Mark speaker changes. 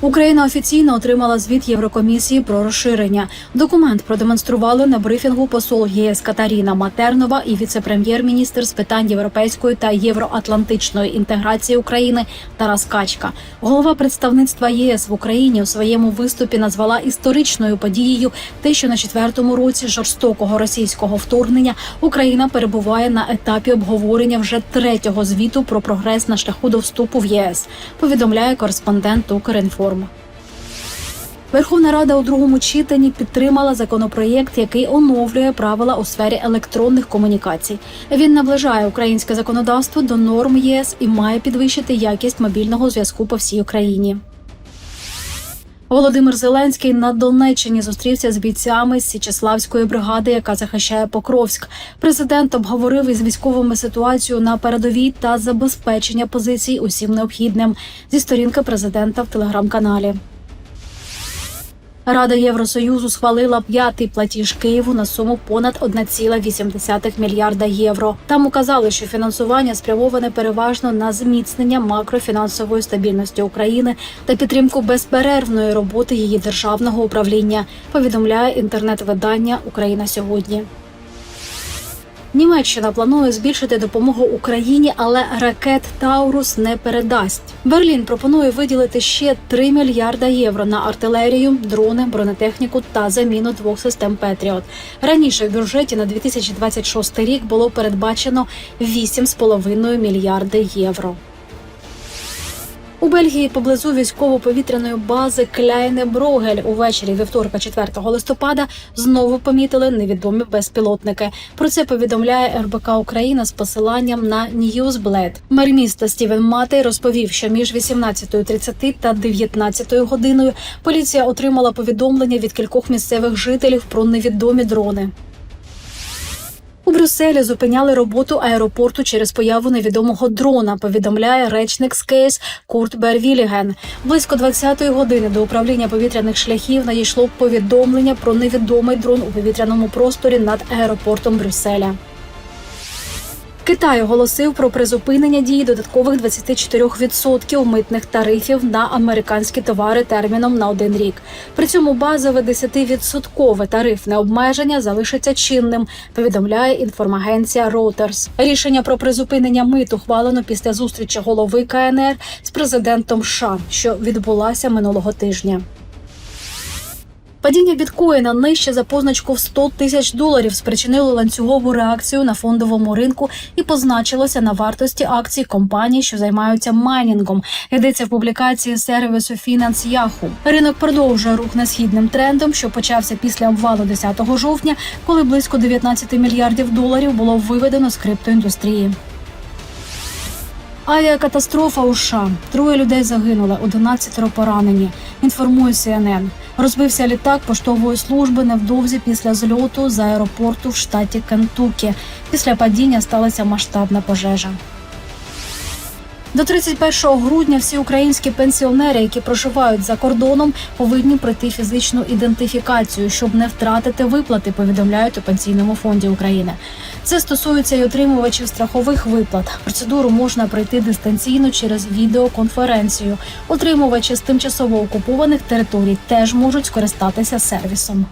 Speaker 1: Україна офіційно отримала звіт Єврокомісії про розширення. Документ продемонстрували на брифінгу посол ЄС Катаріна Матернова і віце-прем'єр-міністр з питань європейської та євроатлантичної інтеграції України Тарас Качка. Голова представництва ЄС в Україні у своєму виступі назвала історичною подією те, що на четвертому році жорстокого російського вторгнення Україна перебуває на етапі обговорення вже третього звіту про прогрес на шляху до вступу в ЄС. Повідомляє кореспондент Укрінформ. Верховна Рада у другому читанні підтримала законопроєкт, який оновлює правила у сфері електронних комунікацій. Він наближає українське законодавство до норм ЄС і має підвищити якість мобільного зв'язку по всій Україні. Володимир Зеленський на Донеччині зустрівся з бійцями з Січеславської бригади, яка захищає Покровськ. Президент обговорив із військовими ситуацію на передовій та забезпечення позицій усім необхідним зі сторінки президента в телеграм-каналі. Рада Євросоюзу схвалила п'ятий платіж Києву на суму понад 1,8 мільярда євро. Там указали, що фінансування спрямоване переважно на зміцнення макрофінансової стабільності України та підтримку безперервної роботи її державного управління. Повідомляє інтернет-видання Україна сьогодні. Німеччина планує збільшити допомогу Україні, але ракет Таурус не передасть. Берлін пропонує виділити ще 3 мільярда євро на артилерію, дрони, бронетехніку та заміну двох систем Петріот. Раніше в бюджеті на 2026 рік було передбачено 8,5 мільярди євро. У Бельгії поблизу військово-повітряної бази Кляйне Брогель увечері вівторка, 4 листопада, знову помітили невідомі безпілотники. Про це повідомляє РБК Україна з посиланням на Newsblad. Мер міста Стівен Матей розповів, що між 18.30 та 19 годиною поліція отримала повідомлення від кількох місцевих жителів про невідомі дрони. У Брюсселі зупиняли роботу аеропорту через появу невідомого дрона. Повідомляє речник з кейс Курт Бервіліген. Близько 20-ї години до управління повітряних шляхів надійшло повідомлення про невідомий дрон у повітряному просторі над аеропортом Брюсселя. Китай оголосив про призупинення дії додаткових 24% митних тарифів на американські товари терміном на один рік. При цьому базове 10% тарифне обмеження залишиться чинним. Повідомляє інформагенція Reuters. Рішення про призупинення мит ухвалено після зустрічі голови КНР з президентом США, що відбулася минулого тижня. Падіння біткоїна нижче за позначку в 100 тисяч доларів спричинило ланцюгову реакцію на фондовому ринку і позначилося на вартості акцій компаній, що займаються майнінгом. Йдеться в публікації сервісу Finance Yahoo. Ринок продовжує рух несхідним трендом, що почався після обвалу 10 жовтня, коли близько 19 мільярдів доларів було виведено з криптоіндустрії. Авіакатастрофа у США. Троє людей загинули, 11 поранені. Інформує CNN. Розбився літак поштової служби невдовзі після зльоту з аеропорту в штаті Кентукі. Після падіння сталася масштабна пожежа. До 31 грудня всі українські пенсіонери, які проживають за кордоном, повинні пройти фізичну ідентифікацію, щоб не втратити виплати. Повідомляють у пенсійному фонді України. Це стосується й отримувачів страхових виплат. Процедуру можна пройти дистанційно через відеоконференцію. Отримувачі з тимчасово окупованих територій теж можуть скористатися сервісом.